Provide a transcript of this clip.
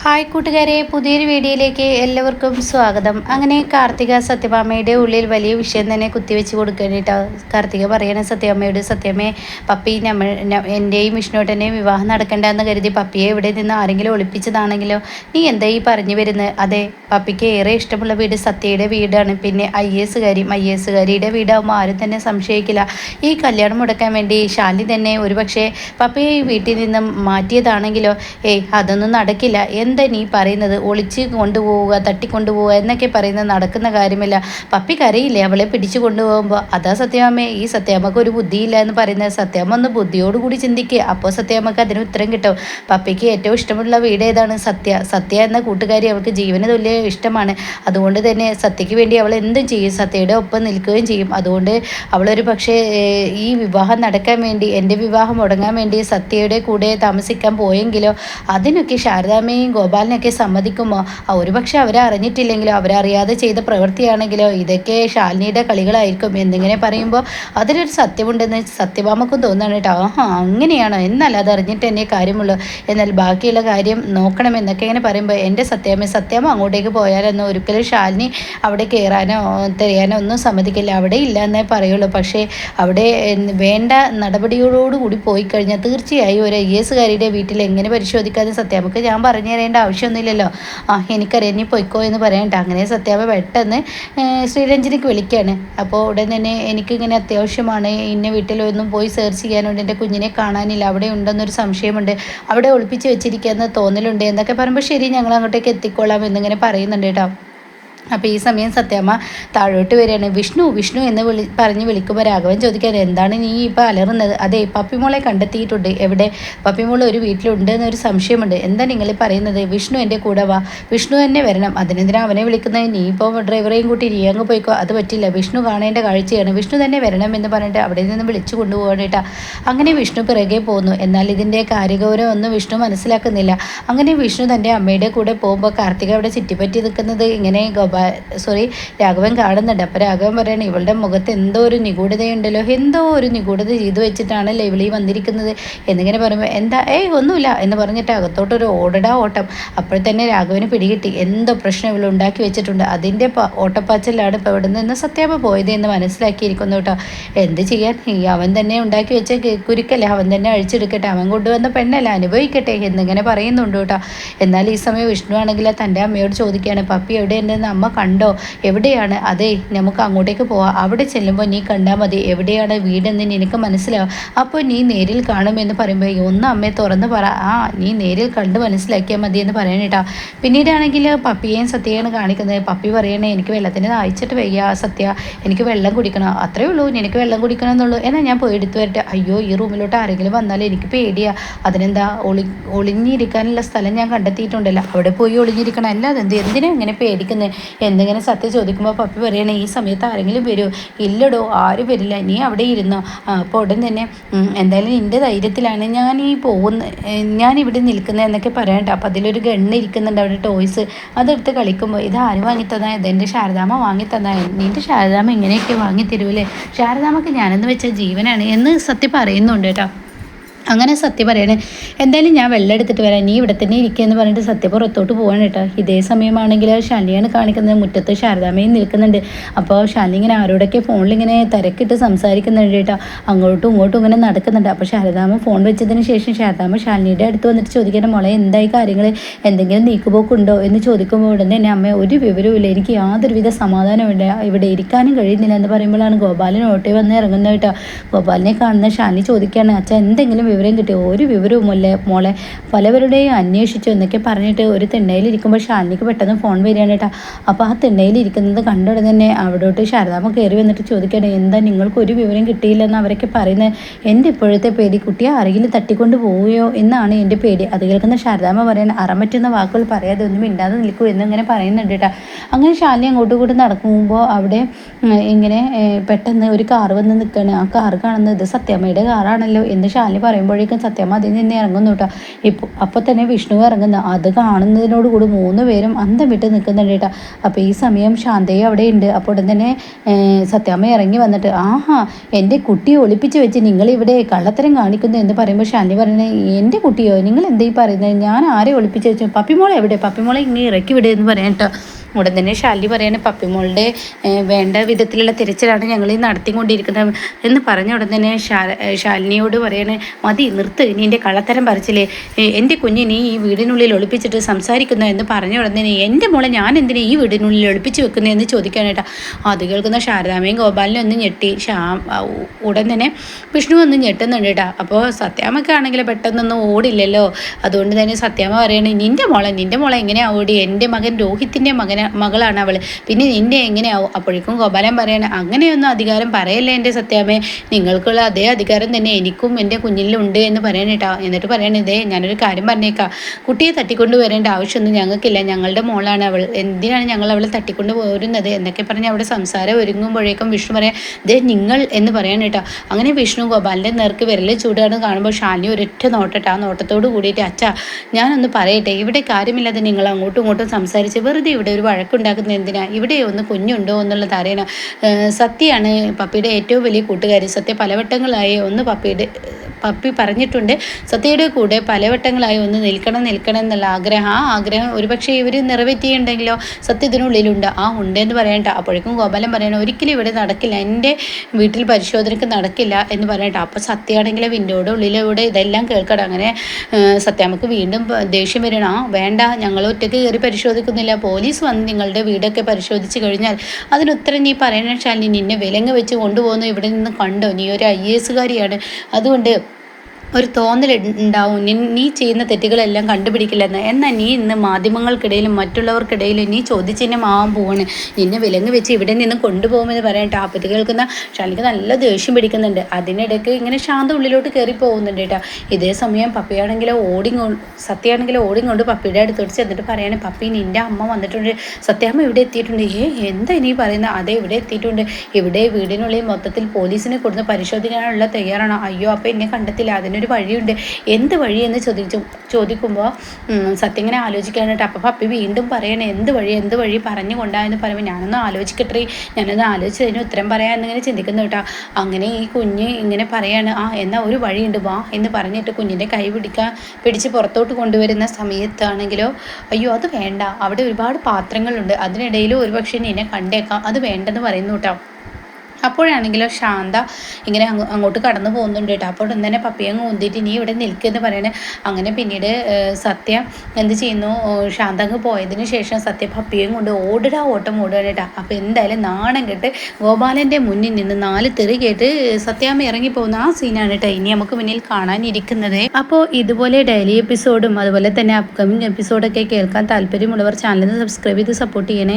Hi കൂട്ടുകാരെ പുതിയൊരു വീഡിയോയിലേക്ക് എല്ലാവർക്കും സ്വാഗതം. അങ്ങനെ കാർത്തിക സത്യഭാമയുടെ ഉള്ളിൽ വലിയ വിഷയം തന്നെ കുത്തിവെച്ച് കൊടുക്കാനായിട്ടോ കാർത്തിക പറയണ സത്യഭാമയോട് സത്യമേ പപ്പി നമ്മൾ എന്റെയും തന്നെ വിവാഹം നടക്കണ്ടെന്ന് കരുതി പപ്പിയെ ഇവിടെ നിന്ന് ആരെങ്കിലും ഒളിപ്പിച്ചതാണെങ്കിലോ? നീ എന്താ ഈ പറഞ്ഞു വരുന്നത് അതെ പപ്പിക്ക് ഏറെ ഇഷ്ടമുള്ള വീട് സത്യയുടെ വീടാണ്. പിന്നെ ഐ എസുകാരി ഐ എസുകാരിയുടെ വീടാകുമ്പോൾ ആരും തന്നെ സംശയിക്കില്ല. ഈ കല്യാണം മുടക്കാൻ വേണ്ടി ശാലി തന്നെ ഒരുപക്ഷെ പപ്പിയെ ഈ വീട്ടിൽ നിന്നും മാറ്റിയതാണെങ്കിലോ? ഏയ് അതൊന്നും നടക്കില്ല. എന്താ നീ പറയുന്നത്? ഒളിച്ച് കൊണ്ടുപോവുക തട്ടിക്കൊണ്ടുപോവുക എന്നൊക്കെ പറയുന്നത് നടക്കുന്ന കാര്യമില്ല. പപ്പി കരയില്ലേ അവളെ പിടിച്ചു കൊണ്ടുപോകുമ്പോൾ അതാ സത്യാമ്മേ ഈ സത്യാമ്മക്ക് ഒരു ബുദ്ധിയില്ല എന്ന് പറയുന്നത്. സത്യാമ്മ ഒന്ന് ബുദ്ധിയോടുകൂടി ചിന്തിക്കുക അപ്പോൾ സത്യാമ്മക്ക് അതിന് ഉത്തരം കിട്ടും. പപ്പിക്ക് ഏറ്റവും ഇഷ്ടമുള്ള വീട് ഏതാണ്? സത്യ. സത്യ എന്ന കൂട്ടുകാരി അവൾക്ക് ജീവന് തുല്യ ഇഷ്ടമാണ്. അതുകൊണ്ട് തന്നെ സത്യയ്ക്ക് വേണ്ടി അവൾ എന്തും ചെയ്യും. സത്യയുടെ ഒപ്പം നിൽക്കുകയും ചെയ്യും. അതുകൊണ്ട് അവളൊരു പക്ഷേ ഈ വിവാഹം നടക്കാൻ വേണ്ടി എന്റെ വിവാഹം മുടങ്ങാൻ വേണ്ടി സത്യയുടെ കൂടെ താമസിക്കാൻ പോയെങ്കിലോ അതിനൊക്കെ ശാരദാമ്മയും ഗോപാലിനൊക്കെ സമ്മതിക്കുമോ? ആ, ഒരു പക്ഷെ അവരെ അറിഞ്ഞിട്ടില്ലെങ്കിലോ അവരറിയാതെ ചെയ്ത പ്രവൃത്തിയാണെങ്കിലോ ഇതൊക്കെ ശാലിനിയുടെ കളികളായിരിക്കും എന്നിങ്ങനെ പറയുമ്പോൾ അതിലൊരു സത്യമുണ്ടെന്ന് സത്യഭാമക്കും തോന്നുകയാണ് കേട്ടോ. ആഹാ അങ്ങനെയാണോ? എന്നാൽ അറിഞ്ഞിട്ട് തന്നെ കാര്യമുള്ളൂ. എന്നാൽ ബാക്കിയുള്ള കാര്യം നോക്കണം എന്നൊക്കെ ഇങ്ങനെ പറയുമ്പോൾ എന്റെ സത്യാമ്മ സത്യാമ്മ അങ്ങോട്ടേക്ക് പോയാലൊന്നും ഒരിക്കലും ശാലിനി അവിടെ കയറാനോ തിരയാനോ ഒന്നും സമ്മതിക്കില്ല. അവിടെ ഇല്ല എന്നേ പറയുള്ളൂ. പക്ഷേ അവിടെ എന്ന് വേണ്ട നടപടികളോടുകൂടി പോയി കഴിഞ്ഞാൽ തീർച്ചയായും ഒരു ഐ എസുകാരിയുടെ വീട്ടിൽ എങ്ങനെ പരിശോധിക്കാതെ സത്യാമ്മക്ക് ഞാൻ പറഞ്ഞു തരേണ്ട ആവശ്യമൊന്നുമില്ലല്ലോ. ആ എനിക്കറിയാം നീ പൊയ്ക്കോ എന്ന് പറയണ്ട. അങ്ങനെ സത്യാവ പെട്ടെന്ന് ശ്രീരഞ്ജനിക്ക് വിളിക്കുകയാണ് അപ്പോൾ ഉടൻ തന്നെ എനിക്കിങ്ങനെ അത്യാവശ്യമാണ് ഇന്ന വീട്ടിലൊന്നും പോയി സെർച്ച് ചെയ്യാനുണ്ട്. എന്റെ കുഞ്ഞിനെ കാണാനില്ല. അവിടെ ഉണ്ടെന്നൊരു സംശയമുണ്ട്. അവിടെ ഒളിപ്പിച്ച് വെച്ചിരിക്കുകയെന്ന് തോന്നലുണ്ട്. എന്നൊക്കെ പറയുമ്പോൾ ശരി ഞങ്ങൾ അങ്ങോട്ടേക്ക് എത്തിക്കോളാം എന്നിങ്ങനെ പറയുന്നുണ്ട് കേട്ടോ. അപ്പോൾ ഈ സമയം സത്യാമ്മ താഴോട്ട് വരികയാണ്. വിഷ്ണു വിഷ്ണു എന്ന് വിളി പറഞ്ഞ് വിളിക്കുമ്പോൾ രാഘവൻ ചോദിക്കാൻ എന്താണ് നീ ഇപ്പോൾ അലറുന്നത്? അതെ പപ്പിമോളെ കണ്ടെത്തിയിട്ടുണ്ട്. എവിടെ? പപ്പിമോൾ ഒരു വീട്ടിലുണ്ട് എന്നൊരു സംശയമുണ്ട്. എന്താ നിങ്ങൾ പറയുന്നത്? വിഷ്ണു എന്റെ കൂടെ വാ. വിഷ്ണു തന്നെ വരണം. അതിനെന്തിനാ അവനെ വിളിക്കുന്നത്? നീ ഇപ്പോൾ ഡ്രൈവറെയും കൂട്ടി നീ അങ്ങ് പോയിക്കോ. അത് പറ്റില്ല. വിഷ്ണു കാണേണ്ട കാഴ്ചയാണ്. വിഷ്ണു തന്നെ വരണം എന്ന് പറഞ്ഞിട്ട് അവിടെ നിന്ന് വിളിച്ചു കൊണ്ടുപോകണേട്ടാ അങ്ങനെ വിഷ്ണു പിറകെ പോകുന്നു എന്നാൽ ഇതിന്റെ കാര്യഗൗരവം ഒന്നും വിഷ്ണു മനസ്സിലാക്കുന്നില്ല. അങ്ങനെ വിഷ്ണു തന്റെ അമ്മയുടെ കൂടെ പോകുമ്പോൾ കാർത്തിക അവിടെ ചുറ്റിപ്പറ്റി നിൽക്കുന്നത് ഇങ്ങനെ സോറി രാഘവൻ കാണുന്നുണ്ട്. അപ്പോൾ രാഘവൻ പറയണ ഇവളുടെ മുഖത്ത് എന്തോ ഒരു നിഗൂഢതയുണ്ടല്ലോ. എന്തോ ഒരു നിഗൂഢത ചെയ്തു വെച്ചിട്ടാണല്ലോ ഇവളീ വന്നിരിക്കുന്നത്. എന്നിങ്ങനെ പറയുമ്പോൾ എന്താ? ഏയ് ഒന്നുമില്ല. എന്ന് പറഞ്ഞിട്ട് അകത്തോട്ടൊരു ഓടടാ ഓട്ടം. അപ്പോൾ തന്നെ രാഘവന് പിടികിട്ടി. എന്തോ പ്രശ്നം ഇവൾ ഉണ്ടാക്കി വെച്ചിട്ടുണ്ട്. അതിന്റെ പ- ഓട്ടപ്പാച്ചിലാണ് ഇപ്പോൾ ഇവിടെ നിന്ന് സത്യാപ പോയത് എന്ന് മനസ്സിലാക്കിയിരിക്കുന്നു കേട്ടോ. എന്ത് ചെയ്യാൻ? അവൻ തന്നെ ഉണ്ടാക്കി വെച്ച കുരുക്കല്ലേ? അവൻ തന്നെ അഴിച്ചെടുക്കട്ടെ. അവൻ കൊണ്ടുവന്ന പെണ്ണല്ല? അനുഭവിക്കട്ടെ? എന്നിങ്ങനെ പറയുന്നുണ്ട് കേട്ടോ. എന്നാൽ ഈ സമയം വിഷ്ണു ആണെങ്കിൽ തന്റെ അമ്മയോട് ചോദിക്കുകയാണ് പപ്പി എവിടെയുണ്ടെന്ന് അമ്മ കണ്ടോ? എവിടെയാണ്? അതെ നമുക്ക് അങ്ങോട്ടേക്ക് പോവാം. അവിടെ ചെല്ലുമ്പോൾ നീ കണ്ടാൽ മതി. എവിടെയാണ് വീടെന്ന് നിനക്ക് മനസ്സിലാവും. അപ്പോൾ നീ നേരിൽ കാണുമെന്ന് പറയുമ്പോൾ "ഈ ഒന്ന് അമ്മയെ തുറന്ന് പറ. ആ നീ നേരിൽ കണ്ട് മനസ്സിലാക്കിയാൽ മതി എന്ന് പറയണേട്ടാ പിന്നീടാണെങ്കിൽ പപ്പിയെയും സത്യയാണ് കാണിക്കുന്നത്. പപ്പി പറയണേ എനിക്ക് വെള്ളത്തിന് അയച്ചിട്ട് വയ്യ സത്യ. എനിക്ക് വെള്ളം കുടിക്കണം. അത്രേ ഉള്ളൂ. നിനക്ക് വെള്ളം കുടിക്കണം എന്നുള്ളൂ. എന്നാൽ ഞാൻ പോയി എടുത്തു വരട്ടെ. അയ്യോ ഈ റൂമിലോട്ട് ആരെങ്കിലും വന്നാൽ എനിക്ക് പേടിയാ. അതിനെന്താ? ഒളി ഒളിഞ്ഞിരിക്കാനുള്ള സ്ഥലം ഞാൻ കണ്ടെത്തിയിട്ടുണ്ടല്ലോ. അവിടെ പോയി ഒളിഞ്ഞിരിക്കണം. അല്ലാതെ എന്ത് എന്തിനാ ഇങ്ങനെ പേടിക്കുന്നത് എന്തിങ്ങനെ സത്യം ചോദിക്കുമ്പോൾ പപ്പി പറയണേ ഈ സമയത്ത് ആരെങ്കിലും വരുമോ ഇല്ലടോ ആരും വരില്ല. നീ അവിടെ ഇരുന്നോ. അപ്പോൾ ഉടൻ തന്നെ എന്തായാലും നിന്റെ ധൈര്യത്തിലാണ് ഞാൻ ഈ പോകുന്ന ഞാൻ ഇവിടെ നിൽക്കുന്നത് എന്നൊക്കെ പറയണ്ട അപ്പോൾ അതിലൊരു ഗണ്ണ് ഇരിക്കുന്നുണ്ട് അവിടെ ടോയ്സ്. അതെടുത്ത് കളിക്കുമ്പോൾ ഇത് ആര് വാങ്ങിത്തന്നാ? ഇത് എന്റെ ശാരദാമ്മ വാങ്ങിത്തന്നാ? നിന്റെ ശാരദാമ്മ ഇങ്ങനെയൊക്കെ വാങ്ങിത്തരൂലേ ശാരദാമ്മക്ക് ഞാനെന്ന് വെച്ചാൽ ജീവനാണ്? എന്ന് സത്യം പറയുന്നുണ്ട് കേട്ടോ. അങ്ങനെ സത്യ പറയണേ. എന്തായാലും ഞാൻ വെള്ളം എടുത്തിട്ട് വരാം. നീ ഇവിടെ തന്നെ ഇരിക്കുക എന്ന് പറഞ്ഞിട്ട് സത്യ പുറത്തോട്ട് പോവാണ് കേട്ടോ. ഇതേ സമയമാണെങ്കിൽ ശാലിനിയാണ് കാണിക്കുന്നത്. മുറ്റത്ത് ശാരദാമ്മയും നിൽക്കുന്നുണ്ട്. അപ്പോൾ ശാലിനി ഇങ്ങനെ ആരോടൊക്കെ ഫോണിൽ ഇങ്ങനെ തിരക്കിട്ട് സംസാരിക്കുന്നുണ്ട് കേട്ടോ. അങ്ങോട്ടും ഇങ്ങോട്ടും ഇങ്ങനെ നടക്കുന്നുണ്ട്. അപ്പോൾ ശാരദാമ ഫോൺ വെച്ചതിന് ശേഷം ശാരദാമ്മ ശാലിനിയുടെ അടുത്ത് വന്നിട്ട് ചോദിക്കുന്ന മോളെ എന്തായി കാര്യങ്ങൾ എന്തെങ്കിലും നീക്കുപോക്കുണ്ടോ? എന്ന് ചോദിക്കുമ്പോൾ ഉടനെ തന്നെ അമ്മ ഒരു വിവരവുമില്ല എനിക്ക് യാതൊരുവിധ സമാധാനമില്ല ഇവിടെ ഇരിക്കാനും കഴിയുന്നില്ല. എന്ന് പറയുമ്പോഴാണ് ഗോപാലൻ ഓട്ടോ വന്ന് ഇറങ്ങുന്നത് കേട്ടോ. ഗോപാലിനെ കാണുന്ന ഷാലിനി ചോദിക്കുകയാണ് അച്ഛൻ എന്തെങ്കിലും വിവരം കിട്ടി. ഒരു വിവരവും ഇല്ല. മോളെ പലവരുടെയും അന്വേഷിച്ചു എന്നൊക്കെ പറഞ്ഞിട്ട് ഒരു തിണ്ണയിലിരിക്കുമ്പോൾ ഷാലിനിക്ക് പെട്ടെന്ന് ഫോൺ വരികയാണ് കേട്ടോ. അപ്പോൾ ആ തിണ്ണയിലിരിക്കുന്നത് കണ്ട ഉടനെ തന്നെ അവിടോട്ട് ശാരദാമ്മ കയറി വന്നിട്ട് ചോദിക്കുകയാണ് എന്താ നിങ്ങൾക്ക് ഒരു വിവരം കിട്ടിയില്ലെന്ന് അവരൊക്കെ പറയുന്നത്? എന്റെ ഇപ്പോഴത്തെ പേടി കുട്ടിയെ ആരെങ്കിലും തട്ടിക്കൊണ്ട് പോവുകയോ എന്നാണ് എന്റെ പേടി. അത് കേൾക്കുന്ന ശാരദാമ്മ പറയാൻ അറമറ്റുന്ന വാക്കുകൾ പറയാതെ ഒന്നും മിണ്ടാതെ നിൽക്കൂ എന്നിങ്ങനെ പറയുന്നുണ്ട് കേട്ടോ. അങ്ങനെ ശാലിനി അങ്ങോട്ടും ഇങ്ങോട്ടും നടക്കുമ്പോൾ അവിടെ ഇങ്ങനെ പെട്ടെന്ന് ഒരു കാർ വന്ന് നിൽക്കുകയാണ് ആ കാർ കാണുന്നത് സത്യമ്മയുടെ കാറാണല്ലോ എന്ന് ശാലിനി പറയുമ്പോഴേക്കും സത്യമ്മ അതിൽ നിന്ന് ഇറങ്ങുന്നു കേട്ടോ. ഇപ്പോൾ അപ്പോൾ തന്നെ വിഷ്ണു ഇറങ്ങുന്നു. അത് കാണുന്നതിനോട് കൂടി മൂന്ന് പേരും അന്തം വിട്ട് നിൽക്കുന്നുണ്ട് കേട്ടോ. അപ്പോൾ ഈ സമയം ശാന്തയും അവിടെ ഉണ്ട്. അപ്പോൾ ഉടൻ തന്നെ സത്യമ്മ ഇറങ്ങി വന്നിട്ട് ആഹാ എന്റെ കുട്ടിയെ ഒളിപ്പിച്ച് വെച്ച് നിങ്ങളിവിടെ കള്ളത്തരം കാണിക്കുന്നു എന്ന് പറയുമ്പോൾ ശാന്തി പറയുന്നത് എന്റെ കുട്ടിയോ? നിങ്ങൾ എന്തീ പറയുന്നത് ഞാൻ ആരെ ഒളിപ്പിച്ച് വെച്ചു? പപ്പിമോളെ എവിടെ? പപ്പിമോളെ ഇങ്ങനെ ഇറക്കി വിടുക എന്ന് പറയാം കേട്ടോ. ഉടൻ തന്നെ ശാലി പറയാണ് പപ്പിമോളുടെ വേണ്ട വിധത്തിലുള്ള തിരച്ചിലാണ് ഞങ്ങൾ ഈ നടത്തിക്കൊണ്ടിരിക്കുന്നത്. എന്ന് പറഞ്ഞ ഉടൻ തന്നെ ശാലിനിയോട് പറയാണ് മതി നിർത്ത് നിന്റെ കള്ളത്തരം പറിച്ചില്ലേ? എന്റെ കുഞ്ഞിനെ ഈ വീടിനുള്ളിൽ ഒളിപ്പിച്ചിട്ട് സംസാരിക്കുന്നു എന്ന് പറഞ്ഞ ഉടൻ തന്നെ എന്റെ മോളെ ഞാൻ എന്തിനാ ഈ വീടിനുള്ളിൽ ഒളിപ്പിച്ച് വെക്കുന്നത് എന്ന് ചോദിക്കാനായിട്ടാ അത് കേൾക്കുന്ന ശാരദാമയും ഗോപാലിനും ഒന്ന് ഞെട്ടി. ശ്യാം ഉടൻ തന്നെ വിഷ്ണു ഒന്ന് ഞെട്ടുന്നുണ്ട് കേട്ടോ. അപ്പോൾ സത്യാമ്മക്കാണെങ്കിൽ പെട്ടെന്നൊന്നും ഓടില്ലല്ലോ. അതുകൊണ്ട് തന്നെ സത്യാമ്മ പറയാണ് നിന്റെ മോളെ നിന്റെ മോളെ എങ്ങനെയാണ് ഓടി? എന്റെ മകൻ രോഹിത്തിന്റെ മകളാണ് അവൾ പിന്നെ നിന്റെ എങ്ങനെയാവും? അപ്പോഴേക്കും ഗോപാലൻ പറയാണ് അങ്ങനെയൊന്നും അധികാരം പറയല്ലേ എന്റെ സത്യാമ്മേ. നിങ്ങൾക്കുള്ള അതേ അധികാരം തന്നെ എനിക്കും എന്റെ കുഞ്ഞിലുണ്ട് എന്ന് പറയാനേട്ടാ എന്നിട്ട് പറയണതേ ഞാനൊരു കാര്യം പറഞ്ഞേക്കാം. കുട്ടിയെ തട്ടിക്കൊണ്ട് വരേണ്ട ആവശ്യമൊന്നും ഞങ്ങൾക്കില്ല. ഞങ്ങളുടെ മോളാണ് അവൾ. എന്തിനാണ് ഞങ്ങൾ അവളെ തട്ടിക്കൊണ്ട് പോരുന്നത്? എന്നൊക്കെ പറഞ്ഞ് അവിടെ സംസാരം ഒരുങ്ങുമ്പോഴേക്കും വിഷ്ണു പറയാം ദേ നിങ്ങൾ എന്ന് പറയാനേട്ടാ അങ്ങനെ വിഷ്ണു ഗോപാലിന്റെ നേർക്ക് വിരൽ ചൂടാണ് കാണുമ്പോൾ ഷാലിനി ഒരൊറ്റ നോട്ടട്ടെ ആ നോട്ടത്തോട് കൂടിയിട്ട് അച്ഛാ ഞാനൊന്ന് പറയട്ടെ. ഇവിടെ കാര്യമില്ലാതെ നിങ്ങൾ അങ്ങോട്ടും ഇങ്ങോട്ടും സംസാരിച്ച് വെറുതെ ഇവിടെ ഒരു വഴക്കുണ്ടാക്കുന്നത് എന്തിനാ? ഇവിടെ ഒന്ന് കുഞ്ഞുണ്ടോ എന്നുള്ളത് അറിയണം. സത്യമാണ് പപ്പിയുടെ ഏറ്റവും വലിയ കൂട്ടുകാരി. സത്യ പലവട്ടങ്ങളായി ഒന്ന് പപ്പിയുടെ പപ്പി പറഞ്ഞിട്ടുണ്ട്. സത്യയുടെ കൂടെ പലവട്ടങ്ങളായി ഒന്ന് നിൽക്കണം നിൽക്കണം എന്നുള്ള ആഗ്രഹം. ആ ആഗ്രഹം ഒരുപക്ഷെ ഇവർ നിറവേറ്റിയുണ്ടെങ്കിലോ സത്യത്തിനുള്ളിലുണ്ട് ആ ഉണ്ട് എന്ന് പറയണ്ട. അപ്പോഴേക്കും ഗോപാലൻ പറയണം ഒരിക്കലും ഇവിടെ നടക്കില്ല. എന്റെ വീട്ടിൽ പരിശോധനയ്ക്ക് നടക്കില്ല എന്ന് പറയണ്ട. അപ്പോൾ സത്യമാണെങ്കിൽ വിൻഡോയുടെ ഉള്ളിലൂടെ ഇതെല്ലാം കേൾക്കണം. അങ്ങനെ സത്യാമ്മക്ക് വീണ്ടും ദേഷ്യം വരണം. ആ വേണ്ട. ഞങ്ങൾ ഒറ്റയ്ക്ക് കയറി പരിശോധിക്കുന്നില്ല. പോലീസ് വന്ന് നിങ്ങളുടെ വീടൊക്കെ പരിശോധിച്ച് കഴിഞ്ഞാൽ അതിനുത്തരം നീ പറയണ ശാലിനി നിന്നെ വിലങ്ങ് വെച്ച് കൊണ്ടുപോകുന്നു ഇവിടെ നിന്ന് കണ്ടോ? നീ ഒരു ഐ എസുകാരിയാണ് അതുകൊണ്ട് ഒരു തോന്നൽ ഉണ്ടാവും നീ ചെയ്യുന്ന തെറ്റുകളെല്ലാം കണ്ടുപിടിക്കില്ലെന്ന്. എന്നാൽ നീ ഇന്ന് മാധ്യമങ്ങൾക്കിടയിലും മറ്റുള്ളവർക്കിടയിലും നീ ചോദ്യചിഹ്നമാവാൻ പോവാണ്. നിന്നെ വിലങ്ങ് വെച്ച് ഇവിടെ നിന്ന് കൊണ്ടുപോകുമെന്ന് പറയാൻ ആപ്പത്തി കേൾക്കുന്ന ഷാലിക്ക് നല്ല ദേഷ്യം പിടിക്കുന്നുണ്ട്. അതിനിടയ്ക്ക് ഇങ്ങനെ ശാന്ത ഉള്ളിലോട്ട് കയറി പോകുന്നുണ്ട് കേട്ടോ. ഇതേ സമയം പപ്പിയാണെങ്കിലോ ഓടിങ്ങോ ഓടി കൊണ്ട് പപ്പിയുടെ അടുത്തോട്ട് ചെന്നിട്ട് പറയാണ് പപ്പി നിന്റെ അമ്മ വന്നിട്ടുണ്ട്. സത്യാമ്മ ഇവിടെ എത്തിയിട്ടുണ്ട്. ഏ എന്താ ഇനി പറയുന്നത് അതെ ഇവിടെ എത്തിയിട്ടുണ്ട്. ഇവിടെ വീടിനുള്ളിൽ മൊത്തത്തിൽ പോലീസിനെ കൊടുത്ത് പരിശോധിക്കാനുള്ള തയ്യാറാണ്. അയ്യോ അപ്പോൾ എന്നെ കണ്ടെത്തില്ല. ഒരു വഴിയുണ്ട്. എന്ത് വഴി എന്ന് ചോദിച്ചു ചോദിക്കുമ്പോൾ സത്യം ഇങ്ങനെ ആലോചിക്കാനായിട്ട് അപ്പം പപ്പി വീണ്ടും പറയണേ എന്ത് വഴി എന്ത് വഴി പറഞ്ഞു കൊണ്ടാന്ന് പറയുമ്പോൾ ഞാനൊന്ന് ആലോചിക്കട്ടെ ഞാനൊന്ന് ആലോചിച്ചതിന് ഉത്തരം പറയാൻ എന്നിങ്ങനെ ചിന്തിക്കുന്നു കേട്ടോ. അങ്ങനെ ഈ കുഞ്ഞ് ഇങ്ങനെ പറയാണ് ആ എന്നാൽ ഒരു വഴിയുണ്ട് വാ എന്ന് പറഞ്ഞിട്ട് കുഞ്ഞിന്റെ കൈ പിടിക്കാൻ പിടിച്ച് പുറത്തോട്ട് കൊണ്ടുവരുന്ന സമയത്താണെങ്കിലോ അയ്യോ അത് വേണ്ട. അവിടെ ഒരുപാട് പാത്രങ്ങളുണ്ട്. അതിനിടയിൽ ഒരുപക്ഷെ എന്നെ കണ്ടേക്കാം. അത് വേണ്ടെന്ന് പറയുന്നു കേട്ടോ. അപ്പോഴാണെങ്കിലോ ശാന്ത ഇങ്ങനെ അങ്ങോട്ട് കടന്നു പോകുന്നുണ്ട് കേട്ടോ. അപ്പോൾ തന്നെ പപ്പിയെ കൂന്തിയിട്ട് നീ ഇവിടെ നിൽക്കുമെന്ന് പറയണേ. അങ്ങനെ പിന്നീട് സത്യ എന്ത് ചെയ്യുന്നു? ശാന്ത അങ്ങ് പോയതിന് ശേഷം സത്യ പപ്പിയും കൊണ്ട് ഓടിടാ ഓട്ടം ഓടുകയാണ് കേട്ടോ. അപ്പോൾ എന്തായാലും നാണം കെട്ട് ഗോപാലന്റെ മുന്നിൽ നിന്ന് നാല് തെറി കേട്ട് സത്യാമ്മ ഇറങ്ങിപ്പോകുന്ന ആ സീനാണ് കേട്ടോ ഇനി നമുക്ക് മുന്നിൽ കാണാനിരിക്കുന്നത്. അപ്പോൾ ഇതുപോലെ ഡെയിലി എപ്പിസോഡും അതുപോലെ തന്നെ അപ്കമിങ് എപ്പിസോഡൊക്കെ കേൾക്കാൻ താല്പര്യമുള്ളവർ ചാനലിന് സബ്സ്ക്രൈബ് ചെയ്ത് സപ്പോർട്ട് ചെയ്യണേ.